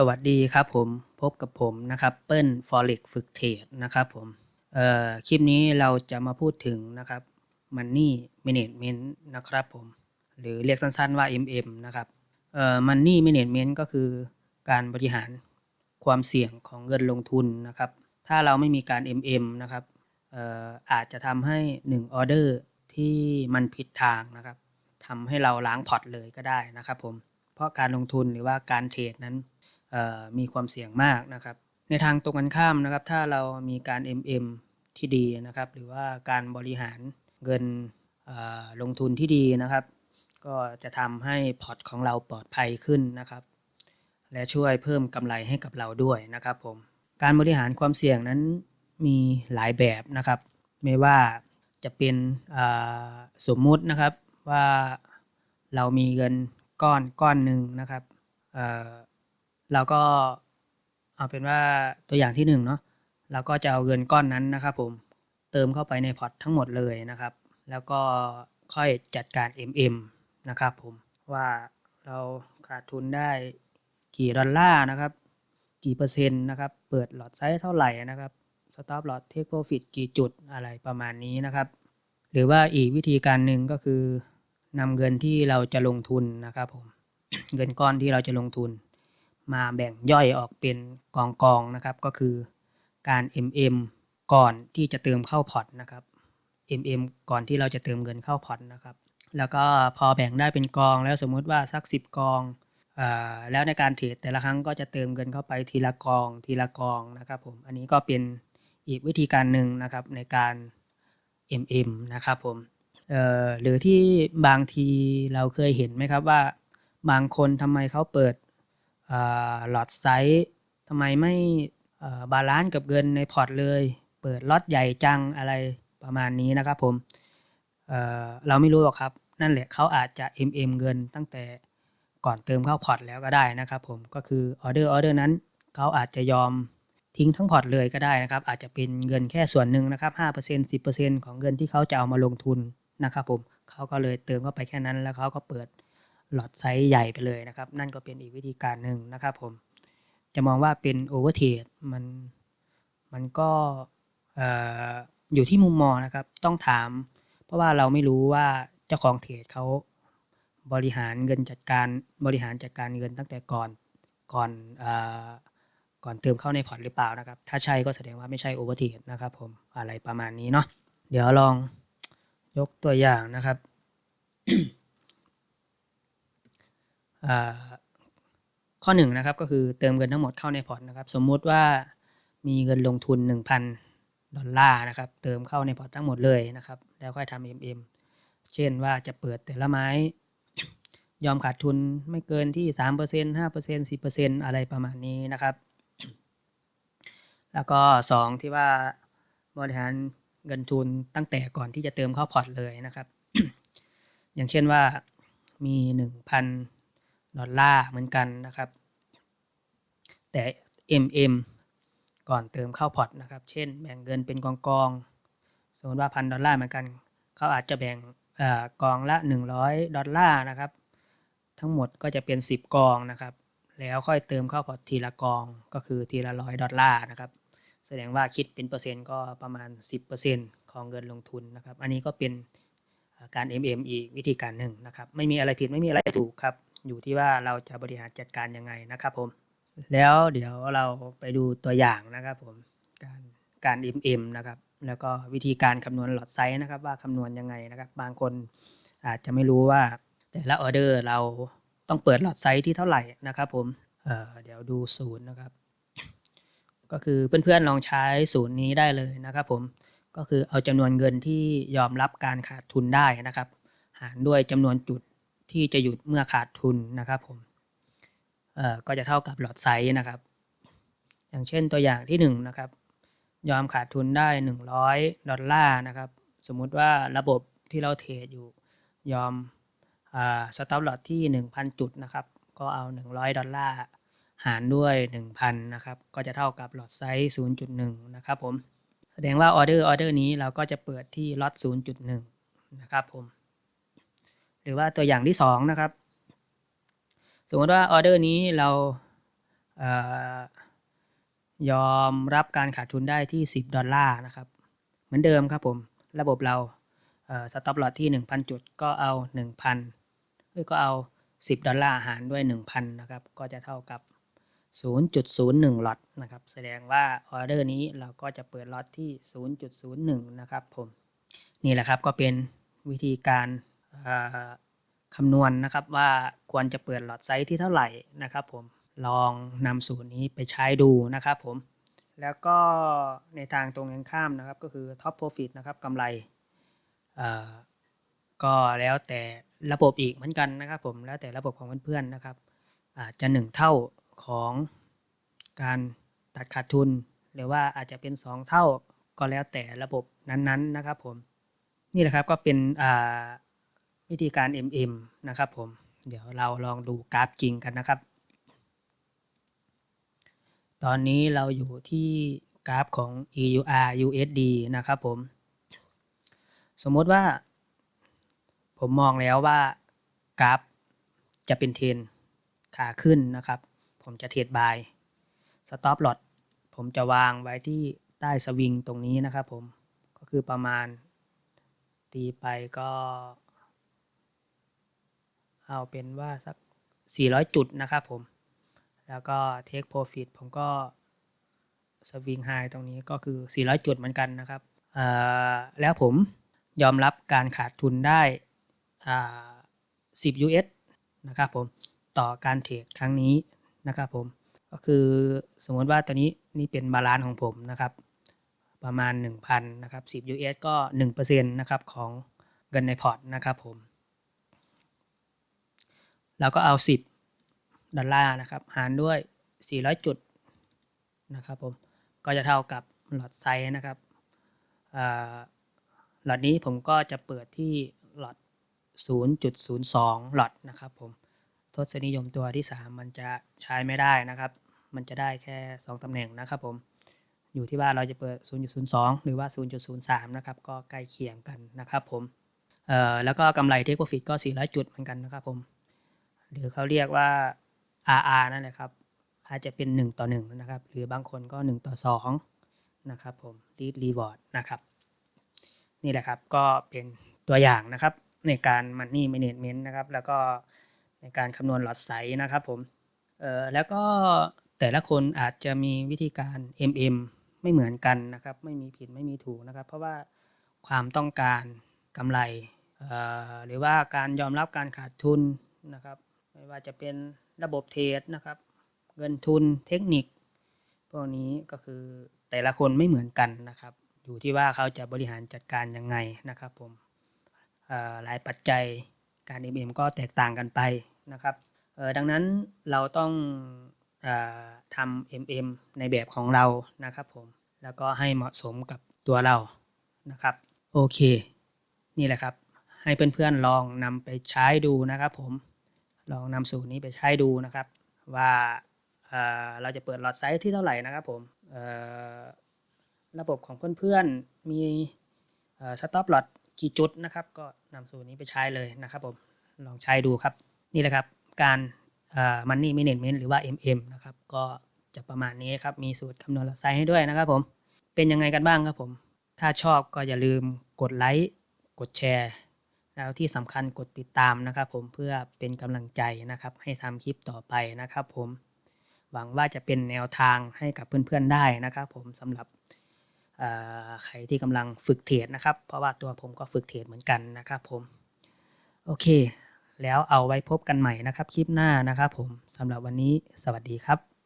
สวัสดีครับผมพบกับผมนะครับเปิ้ลฟอเร็กฝึกเทรดนะครับผมเอ่อคลิปนี้เราจะมาพูดถึงนะครับ Money Management นะครับผมหรือเรียกสั้นๆว่า MM นะครับเอ่อ Money Management ก็คือการบริหารความเสี่ยงของเงินลงทุนนะครับ ถ้าเราไม่มีการ MM นะครับเอ่ออาจจะทำให้1ออเดอร์ที่มันผิดทางนะครับทำให้เราล้างพอร์ตเลยก็ได้นะครับผมเพราะการลงทุนหรือว่าการเทรดนั้น มีความเสี่ยงมากนะครับ ในทางตรงกันข้ามนะครับ ถ้าเรามีการ MM ที่ดีนะครับ หรือว่าการบริหารเงินลงทุนที่ดีนะครับ ก็จะทำให้พอร์ตของเราปลอดภัยขึ้นนะครับ และช่วยเพิ่มกำไรให้กับเราด้วยนะครับผมการบริหารความเสี่ยงนั้นมีหลายแบบนะครับ ไม่ว่าจะเป็นสมมุตินะครับว่าเรามีเงินก้อนก้อนหนึ่งนะครับ เราก็เอาเป็นว่าตัวอย่างที่หนึ่งเนาะเราก็จะเอาเงินก้อนนั้นนะครับผมเติมเข้าไปในพอร์ตทั้งหมดเลยนะครับ แล้วก็ค่อยจัดการ MM นะครับผมว่าเราขาดทุนได้กี่ดอลลาร์นะครับ กี่เปอร์เซ็นต์นะครับ เปิดหลอดไซส์เท่าไหร่นะครับสต็อปหลอดเทคโปรฟิตกี่จุดอะไรประมาณนี้นะครับ หรือว่าอีกวิธีการหนึ่งก็คือนำเงินที่เราจะลงทุนนะครับผมเงินก้อนที่เราจะลงทุน มาแบ่งย่อยออกเป็นกองกองๆนะครับ ก็คือการ MM ก่อนที่จะเติมเข้าพอร์ตนะครับ MM ก่อนที่เราจะเติมเงินเข้าพอร์ตนะครับ แล้วก็พอแบ่งได้เป็นกองแล้วสมมุติว่าสัก 10 กองอแล้วในการเทรดแต่ละครั้งก็จะเติมเงินเข้าไปทีละกองทีละกองนะครับผมอันนี้ก็เป็นอีกวิธีการหนึ่งนะครับในการ MM นะครับผมหรือที่บางทีเราเคยเห็นไหมครับว่า บางคนทำไมเขาเปิด หลอดไซส์ทำไมไม่บาลานซ์กับเงินในพอร์ตเลย เปิดล็อตใหญ่จังอะไรประมาณนี้นะครับผมเเราไม่รู้หรอกครับ นั่นแหละเขาอาจจะ MM เงินตั้งแต่ก่อนเติมเข้าพอร์ตแล้วก็ได้นะครับผมก็คือออเดอร์ออเดอร์นั้นเขาอาจจะยอมทิ้งทั้งพอร์ตเลยก็ได้นะครับ อาจจะเป็นเงินแค่ส่วนหนึ่งนะครับ5% 10%ของเงินที่เขาจะเอามาลงทุนนะครับผมเขาก็เลยเติมเข้าไปแค่นั้นแล้วเขาก็เปิด หลอดไซส์ใหญ่ไปเลยนะครับ นั่นก็เป็นอีกวิธีการหนึ่งนะครับผม จะมองว่าเป็นโอเวอร์เทรดมันมันก็ออยู่ที่มุมมองนะครับ ต้องถาม เพราะว่าเราไม่รู้ว่าเจ้าของเทรดเขาบริหารเงินจัดการบริหารจัดการเงินตั้งแต่ก่อนก่อนอก่อนเติมเข้าในพอร์ตหรือเปล่านะครับ ถ้าใช่ก็แสดงว่าไม่ใช่โอเวอร์เทรดนะครับผมอะไรประมาณนี้เนาะเดี๋ยวลองยกตัวอย่างนะครับ ข้อหนึ่งนะครับก็คือเติมเงินทั้งหมดเข้าในพอร์ตนะครับ สมมุติว่ามีเงินลงทุน 1,000 ดอลลาร์นะครับ เติมเข้าในพอร์ตทั้งหมดเลยนะครับ แล้วค่อยทำ MM เช่นว่าจะเปิดแต่ละไม้ ยอมขาดทุนไม่เกินที่ 3% 5% 10%อะไรประมาณนี้นะครับ แล้วก็ 2 ที่ว่าบริหารเงินทุนตั้งแต่ก่อนที่จะเติมเข้าพอร์ตเลยนะครับ อย่างเช่นว่ามี 1,000 ดอลลาร์เหมือนกันนะครับ แต่ MM ก่อนเติมเข้าพอร์ตนะครับ เช่น แบ่งเงินเป็นกองกองสมมติว่าพันดอลลาร์เหมือนกัน เขาอาจจะแบ่งอกองละ 100 ดอลลาร์นะครับ ทั้งหมดก็จะเป็น 10 กองนะครับ แล้วค่อยเติมเข้าพอร์ตทีละกองก็คือทีละร้อยดอลลาร์นะครับ แสดงว่าคิดเป็นเปอร์เซ็นต์ก็ประมาณ 10%ของเงินลงทุนนะครับ อันนี้ก็เป็นการ MM อีกวิธีการหนึ่งนะครับ ไม่มีอะไรผิดไม่มีอะไรถูกครับ อยู่ที่ว่าเราจะบริหารจัดการยังไงนะครับผม แล้วเดี๋ยวเราไปดูตัวอย่างนะครับผม การการ MM นะครับ แล้วก็วิธีการคำนวณหลอดไซส์นะครับ ว่าคำนวณยังไงนะครับ บางคนอาจจะไม่รู้ว่า แต่ละออเดอร์เราต้องเปิดหลอดไซส์ที่เท่าไหร่นะครับผมเเดี๋ยวดูศูนย์นะครับ ก็คือเพื่อนๆลองใช้ศูนย์นี้ได้เลยนะครับผม ก็คือเอาจำนวนเงินที่ยอมรับการขาดทุนได้นะครับ หารด้วยจำนวนจุด ที่จะหยุดเมื่อขาดทุนนะครับผมเอ่อก็จะเท่ากับหลอดไซส์นะครับ อย่างเช่นตัวอย่างที่1นงนะครับยอมขาดทุนได้ 100 ดอลลาร์นะครับ สมมุติว่าระบบที่เราเทรดอยู่ยอมอ่าสต็อปหลอตที่ 1,000 จุดนะครับ ก็เอา 100 ดอลลาร์หารด้วย 1,000 นะครับ ก็จะเท่ากับหลอดไซส์0.1 นะครับผม แสดงว่าออเดอร์ออเดอร์นี้เราก็จะเปิดที่ล็อต0.1 นะครับผม หรือว่าตัวอย่างที่2นะครับ สมมติว่าออเดอร์นี้เราเอ่อยอมรับการขาดทุนได้ที่ 10 ดอลลาร์นะครับ เหมือนเดิมครับผม ระบบเราสต็อปลอตที่ 1,000 จุดก็เอา 1,000เอ้ยก็เอา 10 ดอลลาร์หารด้วย 1,000 นะครับ ก็จะเท่ากับ 0.01ล็อตนะครับ แสดงว่าออเดอร์นี้เราก็จะเปิดล็อตที่ 0.01 นะครับผม นี่แหละครับก็เป็นวิธีการ คำนวณนะครับว่าควรจะเปิดหลอดไซส์ที่เท่าไหร่นะครับผมลองนำสูตรนี้ไปใช้ดูนะครับผมแล้วก็ในทางตรงกันข้ามนะครับก็คือ Top Profit นะครับกำไรก็แล้วแต่ระบบอีกเหมือนกันนะครับผมแล้วแต่ระบบของเพื่อนๆนะครับอาจจะ 1 เท่าของการตัดขาดทุน หรือว่าอาจจะเป็น 2 เท่าก็แล้วแต่ระบบนั้นๆนะครับผมนี่แหละครับก็เป็นอ่า วิธีการ MM นะครับผม เดี๋ยวเราลองดูกราฟจริงกันนะครับ ตอนนี้เราอยู่ที่กราฟของ EUR USD นะครับผม สมมติว่า ผมมองแล้วว่ากราฟจะเป็นเทรนขาขึ้นนะครับ ผมจะเทรดบายสต็อปลอตผมจะวางไว้ที่ใต้สวิงตรงนี้นะครับผม ก็คือประมาณตีไปก็ เอาเป็นว่าสัก 400 จุดนะครับผม แล้วก็ take profit ผมก็สวิงไฮตรงนี้ก็คือ 400 จุดเหมือนกันนะครับ แล้วผมยอมรับการขาดทุนได้ 10 US นะครับผมต่อการเทรดครั้งนี้นะครับผมก็คือสมมติว่าตัวนี้นี่เป็นบาลานซ์ของผมนะครับ ประมาณ 1,000นะครับ10 US ก็ 1%นะครับของเงินในพอร์ตนะครับผม แล้วก็เอา 10 ดอลลาร์นะครับ หารด้วย 400 จุดนะครับผม ก็จะเท่ากับหลอดไซส์นะครับหลอดนี้ผมก็จะเปิดที่หลอด 0.02 หลอดนะครับผม ทศนิยมตัวที่ 3 มันจะใช้ไม่ได้นะครับ มันจะได้แค่ 2ตำแหน่งนะครับผม อยู่ที่ว่าเราจะเปิด 0.02 หรือว่า 0.03 นะครับ ก็ใกล้เคียงกันนะครับผมแล้วก็กำไรเทคโปรฟิตก็ 400 จุดเหมือนกันนะครับผม หรือเขาเรียกว่า RR นั่นแหละครับอาจจะเป็น 1 ต่อ1นะครับ หรือบางคนก็ 1 ต่อ2นะครับผม Lead Reward นะครับ นี่แหละครับก็เป็นตัวอย่างนะครับ ในการ Money Management นะครับ แล้วก็ในการคำนวณหลอดไซส์นะครับผมเอ่อแล้วก็แต่ละคนอาจจะมีวิธีการ MM ไม่เหมือนกันนะครับ ไม่มีผิดไม่มีถูกนะครับ เพราะว่าความต้องการกำไรเอ่อหรือว่าการยอมรับการขาดทุนนะครับ ไม่ว่าจะเป็นระบบเทรดนะครับ เงินทุนเทคนิค พวกนี้ก็คือแต่ละคนไม่เหมือนกันนะครับ อยู่ที่ว่าเขาจะบริหารจัดการยังไงนะครับผมหลายปัจจัยการ MM ก็แตกต่างกันไปนะครับดังนั้นเราต้องเออทำ MM ในแบบของเรานะครับผมแล้วก็ให้เหมาะสมกับตัวเรานะครับโอเค นี่แหละครับ ให้เพื่อนๆลองนำไปใช้ดูนะครับผม ลองนำสูตรนี้ไปใช้ดูนะครับ ว่าเเราจะเปิดหลอดไซส์ที่เท่าไหร่นะครับผมระบบของเพื่อนๆมีสต็อปหลอดกี่จุดนะครับ ก็นำสูตรนี้ไปใช้เลยนะครับผมลองใช้ดูครับ นี่แหละครับ การมันนี่มิเน e เมนต์หรือว่า MM นะครับ ก็จะประมาณนี้ครับ มีสูตรคำนวณหลอดไซส์ให้ด้วยนะครับผม เป็นยังไงกันบ้างครับผม ถ้าชอบก็อย่าลืมกดไลค์ กดแชร์ แล้วที่สำคัญกดติดตามนะครับผมเพื่อเป็นกำลังใจนะครับ ให้ทำคลิปต่อไปนะครับ ผมหวังว่าจะเป็นแนวทางให้กับเพื่อนๆได้นะครับ ผมสำหรับใครที่กำลังฝึกเทรดนะครับ เพราะว่าตัวผมก็ฝึกเทรดเหมือนกันนะครับ ผมโอเค แล้วเอาไว้พบกันใหม่นะครับ คลิปหน้านะครับ ผมสำหรับวันนี้สวัสดีครับ